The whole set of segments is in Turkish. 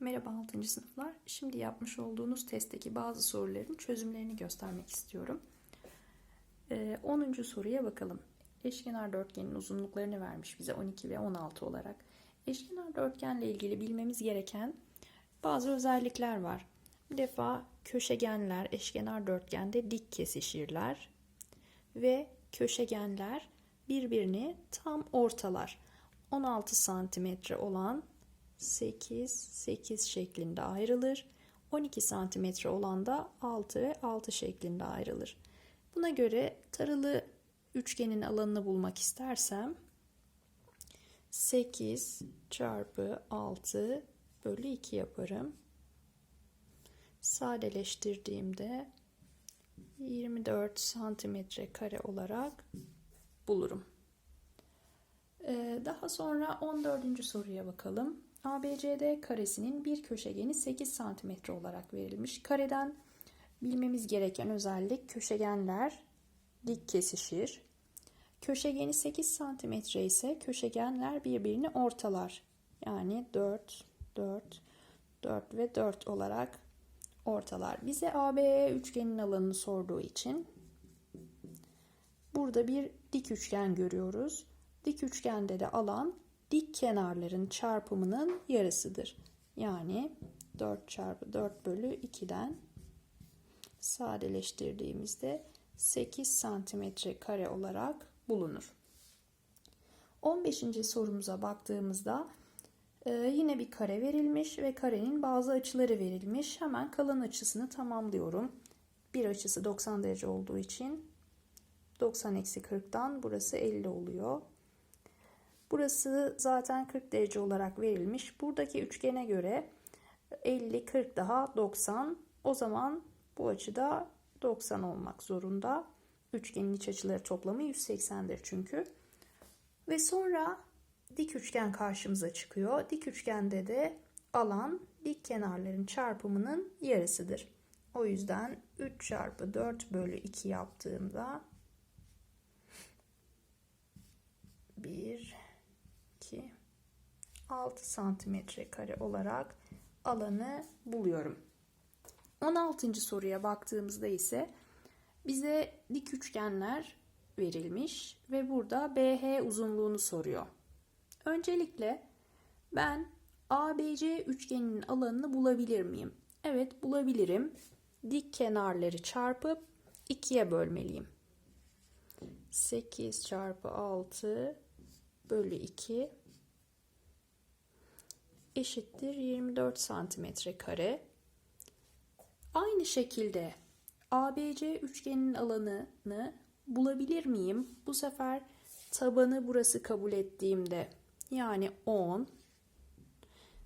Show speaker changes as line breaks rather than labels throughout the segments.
Merhaba 6. sınıflar. Şimdi yapmış olduğunuz testteki bazı soruların çözümlerini göstermek istiyorum. Ee, 10. soruya bakalım. Eşkenar dörtgenin uzunluklarını vermiş bize 12 ve 16 olarak. Eşkenar dörtgenle ilgili bilmemiz gereken bazı özellikler var. Bir defa köşegenler eşkenar dörtgende dik kesişirler ve köşegenler birbirini tam ortalar. 16 santimetre olan 8, 8 şeklinde ayrılır. 12 santimetre olan da 6 ve 6 şeklinde ayrılır. Buna göre taralı üçgenin alanını bulmak istersem 8 çarpı 6 bölü 2 yaparım. Sadeleştirdiğimde 24 santimetre kare olarak bulurum. Ee, daha sonra 14. soruya bakalım. ABCD karesinin bir köşegeni 8 cm olarak verilmiş. Kareden bilmemiz gereken özellik köşegenler dik kesişir. Köşegeni 8 cm ise köşegenler birbirini ortalar. Yani 4, 4, 4 ve 4 olarak ortalar. Bize ABE üçgenin alanını sorduğu için burada bir dik üçgen görüyoruz. Dik üçgende de alan dik kenarların çarpımının yarısıdır. Yani 4 çarpı 4 bölü 2'den sadeleştirdiğimizde 8 santimetre kare olarak bulunur. 15. sorumuza baktığımızda e, yine bir kare verilmiş ve karenin bazı açıları verilmiş. Hemen kalan açısını tamamlıyorum. Bir açısı 90 derece olduğu için 90 eksi 40'dan burası 50 oluyor. Burası zaten 40 derece olarak verilmiş. Buradaki üçgene göre 50, 40 daha 90. O zaman bu açıda 90 olmak zorunda. Üçgenin iç açıları toplamı 180'dir çünkü. Ve sonra dik üçgen karşımıza çıkıyor. Dik üçgende de alan dik kenarların çarpımının yarısıdır. O yüzden 3 çarpı 4 bölü 2 yaptığımda 1 2 6 santimetre kare olarak alanı buluyorum. 16. soruya baktığımızda ise bize dik üçgenler verilmiş ve burada BH uzunluğunu soruyor. Öncelikle ben ABC üçgeninin alanını bulabilir miyim? Evet bulabilirim. Dik kenarları çarpıp 2'ye bölmeliyim. 8 çarpı 6 bölü 2 eşittir 24 santimetre kare. Aynı şekilde ABC üçgeninin alanını bulabilir miyim? Bu sefer tabanı burası kabul ettiğimde yani 10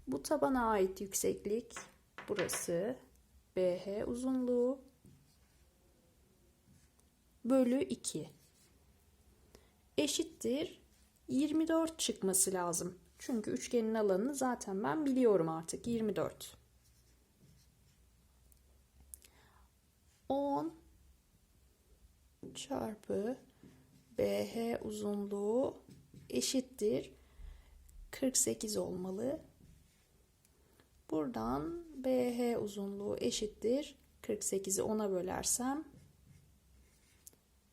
bu tabana ait yükseklik burası BH uzunluğu bölü 2 eşittir 24 çıkması lazım. Çünkü üçgenin alanını zaten ben biliyorum artık 24. 10 çarpı BH uzunluğu eşittir 48 olmalı. Buradan BH uzunluğu eşittir 48'i 10'a bölersem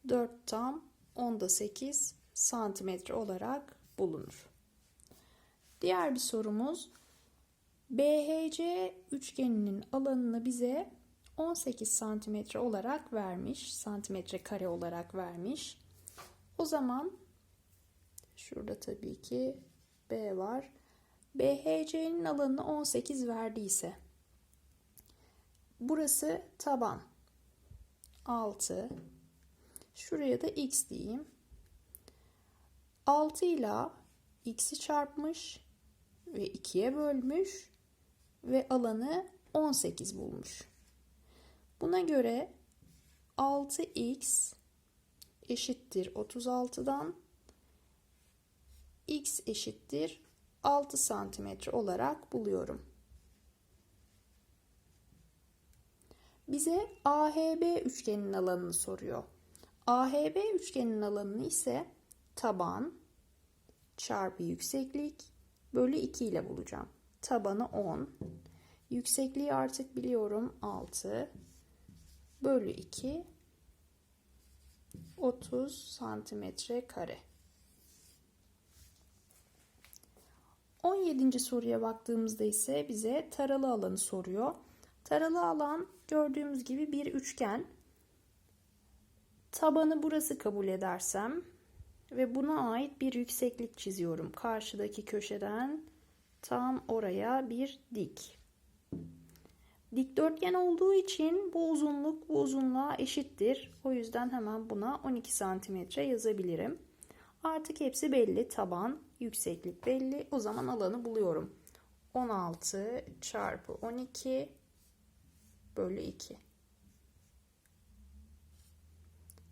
4 tam 10'da 8 santimetre olarak bulunur. Diğer bir sorumuz BHC üçgeninin alanını bize 18 santimetre olarak vermiş. Santimetre kare olarak vermiş. O zaman şurada tabii ki B var. BHC'nin alanını 18 verdiyse burası taban 6 şuraya da x diyeyim 6 ile x'i çarpmış ve 2'ye bölmüş ve alanı 18 bulmuş. Buna göre 6x eşittir 36'dan x eşittir 6 santimetre olarak buluyorum. Bize AHB üçgeninin alanını soruyor. AHB üçgeninin alanını ise taban çarpı yükseklik bölü 2 ile bulacağım. Tabanı 10. Yüksekliği artık biliyorum 6 bölü 2 30 santimetre kare. 17. soruya baktığımızda ise bize taralı alanı soruyor. Taralı alan gördüğümüz gibi bir üçgen. Tabanı burası kabul edersem ve buna ait bir yükseklik çiziyorum. Karşıdaki köşeden tam oraya bir dik. Dikdörtgen olduğu için bu uzunluk bu uzunluğa eşittir. O yüzden hemen buna 12 santimetre yazabilirim. Artık hepsi belli. Taban, yükseklik belli. O zaman alanı buluyorum. 16 çarpı 12 bölü 2.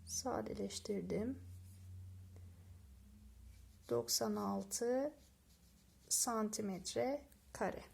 Sadeleştirdim. 96 santimetre kare.